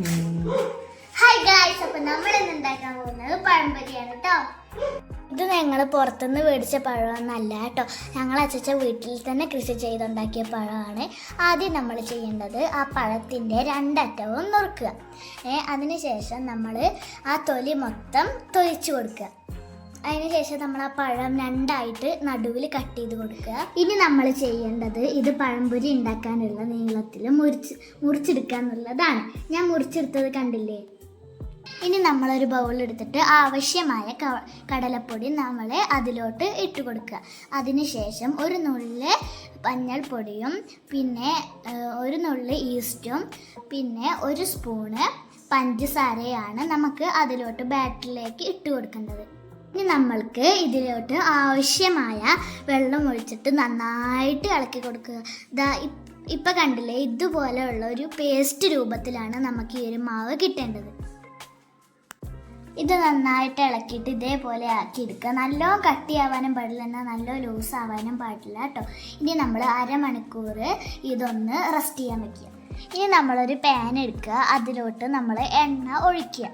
Hi guys അപ്പൊ നമ്മൾ ഇന്ന് ഉണ്ടാക്കാൻ പോകുന്നത് പഴംപൊരിയാണ് കേട്ടോ ഇത് ഞങ്ങൾ പുറത്തുനിന്ന് മേടിച്ച പഴമൊന്നല്ല കേട്ടോ ഞങ്ങൾ അച്ഛച്ച വീട്ടിൽ തന്നെ കൃഷി ചെയ്തുണ്ടാക്കിയ പഴമാണ്. ആദ്യം നമ്മൾ ചെയ്യേണ്ടത് ആ പഴത്തിന്റെ രണ്ടറ്റവും നുറുക്കുക. അതിനുശേഷം നമ്മൾ ആ തൊലി മൊത്തം തൊലിച്ചു കൊടുക്കുക. അതിനുശേഷം നമ്മൾ ആ പഴം രണ്ടായിട്ട് നടുവിൽ കട്ട് ചെയ്ത് കൊടുക്കുക. ഇനി നമ്മൾ ചെയ്യേണ്ടത് ഇത് പഴംപൊരി ഉണ്ടാക്കാനുള്ള നീളത്തിൽ മുറിച്ച് മുറിച്ചെടുക്കുക എന്നുള്ളതാണ്. ഞാൻ മുറിച്ചെടുത്തത് കണ്ടില്ലേ? ഇനി നമ്മളൊരു ബൗൾ എടുത്തിട്ട് ആവശ്യമായ ക- കടലപ്പൊടി നമ്മൾ അതിലോട്ട് ഇട്ട് കൊടുക്കുക. അതിനുശേഷം ഒരു നുള്ളി മഞ്ഞൾപ്പൊടിയും പിന്നെ ഒരു നുള്ള് ഈസ്റ്റും പിന്നെ ഒരു സ്പൂണ് പഞ്ചസാരയാണ് നമുക്ക് അതിലോട്ട് ബാറ്ററിലേക്ക് ഇട്ട് കൊടുക്കേണ്ടത്. ഇനി നമ്മൾക്ക് ഇതിലോട്ട് ആവശ്യമായ വെള്ളം ഒഴിച്ചിട്ട് നന്നായിട്ട് ഇളക്കി കൊടുക്കുക. ഇപ്- ഇപ്പം കണ്ടില്ലേ ഇതുപോലെയുള്ള ഒരു പേസ്റ്റ് രൂപത്തിലാണ് നമുക്ക് ഈ ഒരു മാവ് കിട്ടേണ്ടത്. ഇത് നന്നായിട്ട് ഇളക്കിയിട്ട് ഇതേപോലെ ആക്കി എടുക്കുക. നല്ലോണം കട്ടിയാവാനും പാടില്ല എന്നാൽ നല്ല ലൂസ് ആവാനും പാടില്ല കേട്ടോ. ഇനി നമ്മൾ അരമണിക്കൂർ ഇതൊന്ന് റെസ്റ്റ് ചെയ്യാൻ വെക്കുക. ഇനി നമ്മളൊരു പാൻ എടുക്കുക. അതിലോട്ട് നമ്മൾ എണ്ണ ഒഴിക്കുക.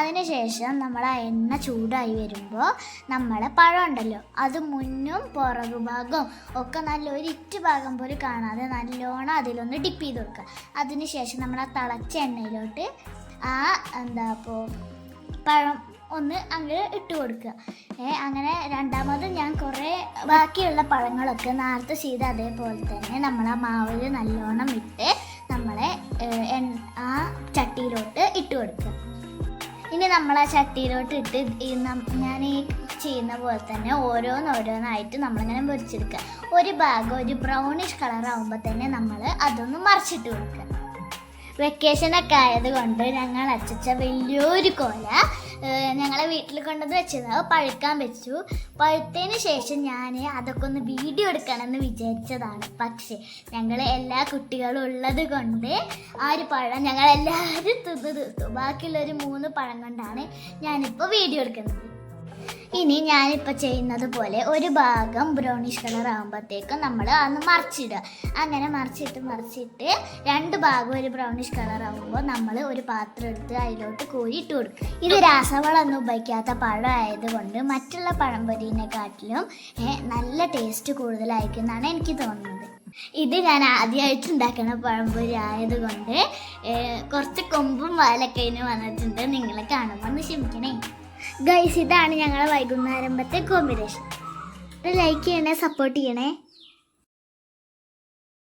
അതിനുശേഷം നമ്മൾ ആ എണ്ണ ചൂടായി വരുമ്പോൾ നമ്മൾ പഴം ഉണ്ടല്ലോ അത് മുന്നും പുറകു ഭാഗവും ഒക്കെ നല്ല ഒരു ഇറ്റ് ഭാഗം പോലും കാണാതെ നല്ലോണം അതിലൊന്ന് ഡിപ്പ് ചെയ്ത് കൊടുക്കുക. അതിനുശേഷം നമ്മൾ ആ തിളച്ച എണ്ണയിലോട്ട് ആ എന്താ ഇപ്പോൾ പഴം ഒന്ന് അങ്ങനെ ഇട്ട് കൊടുക്കുക. അങ്ങനെ രണ്ടാമത് ഞാൻ കുറേ ബാക്കിയുള്ള പഴങ്ങളൊക്കെ നേരത്തെ ചെയ്ത് അതേപോലെ തന്നെ നമ്മൾ ആ മാവിൽ നല്ലോണം ഇട്ട് ആ ചട്ടിയിലോട്ട് ഇട്ട് കൊടുക്കുക. ഇനി നമ്മൾ ആ ചട്ടിയിലോട്ട് ഇട്ട് ഞാൻ ഈ ചെയ്യുന്ന പോലെ തന്നെ ഓരോന്നോരോന്നായിട്ട് നമ്മളിങ്ങനെ പൊരിച്ചെടുക്കുക ഒരു ഭാഗം ഒരു ബ്രൗണിഷ് കളർ ആകുമ്പോൾ തന്നെ നമ്മൾ അതൊന്ന് മറിച്ചിട്ട് കൊടുക്കുക. വെക്കേഷനൊക്കെ ആയതുകൊണ്ട് ഞങ്ങൾ അച്ഛച്ച വലിയൊരു കോല ഞങ്ങളെ വീട്ടിൽ കൊണ്ടത് വെച്ചത് പഴുക്കാൻ വെച്ചു. പഴുത്തതിന് ശേഷം ഞാൻ അതൊക്കെ ഒന്ന് വീഡിയോ എടുക്കണമെന്ന് വിചാരിച്ചതാണ്. പക്ഷേ ഞങ്ങൾ എല്ലാ കുട്ടികളും ഉള്ളത് കൊണ്ട് ആ ഒരു പഴം ഞങ്ങൾ എല്ലാവരും തിന്ന് തീർത്തു. ബാക്കിയുള്ള ഒരു മൂന്ന് പഴം കൊണ്ടാണ് ഞാനിപ്പോൾ വീഡിയോ എടുക്കുന്നത്. ഇനി ഞാനിപ്പോൾ ചെയ്യുന്നത് പോലെ ഒരു ഭാഗം ബ്രൗണിഷ് കളർ ആകുമ്പോഴത്തേക്കും നമ്മൾ അന്ന് മറിച്ചിടുക. അങ്ങനെ മറിച്ചിട്ട് മറിച്ചിട്ട് രണ്ട് ഭാഗം ഒരു ബ്രൗണിഷ് കളർ ആകുമ്പോൾ നമ്മൾ ഒരു പാത്രം എടുത്ത് അതിലോട്ട് കോരിയിട്ട് കൊടുക്കുക. ഇത് രാസവളമൊന്നും ഉപയോഗിക്കാത്ത പഴം ആയതുകൊണ്ട് മറ്റുള്ള പഴംപൊരിനെക്കാട്ടിലും നല്ല ടേസ്റ്റ് കൂടുതലായിരിക്കും എന്നാണ് എനിക്ക് തോന്നുന്നത്. ഇത് ഞാൻ ആദ്യമായിട്ട് ഉണ്ടാക്കുന്ന പഴംപൊരി ആയതുകൊണ്ട് കുറച്ച് കൊമ്പും വാലൊക്കെ ഇതിന് വന്നിട്ടുണ്ട്. നിങ്ങളെ കാണുമ്പോൾ ഒന്ന് ക്ഷമിക്കണേ. ഗൈസ് ഇതാണ് ഞങ്ങളെ വൈകുന്നേരമ്പത്തെ കോമ്പിനേഷൻ ലൈക്ക് ചെയ്യണേ സപ്പോർട്ട് ചെയ്യണേ.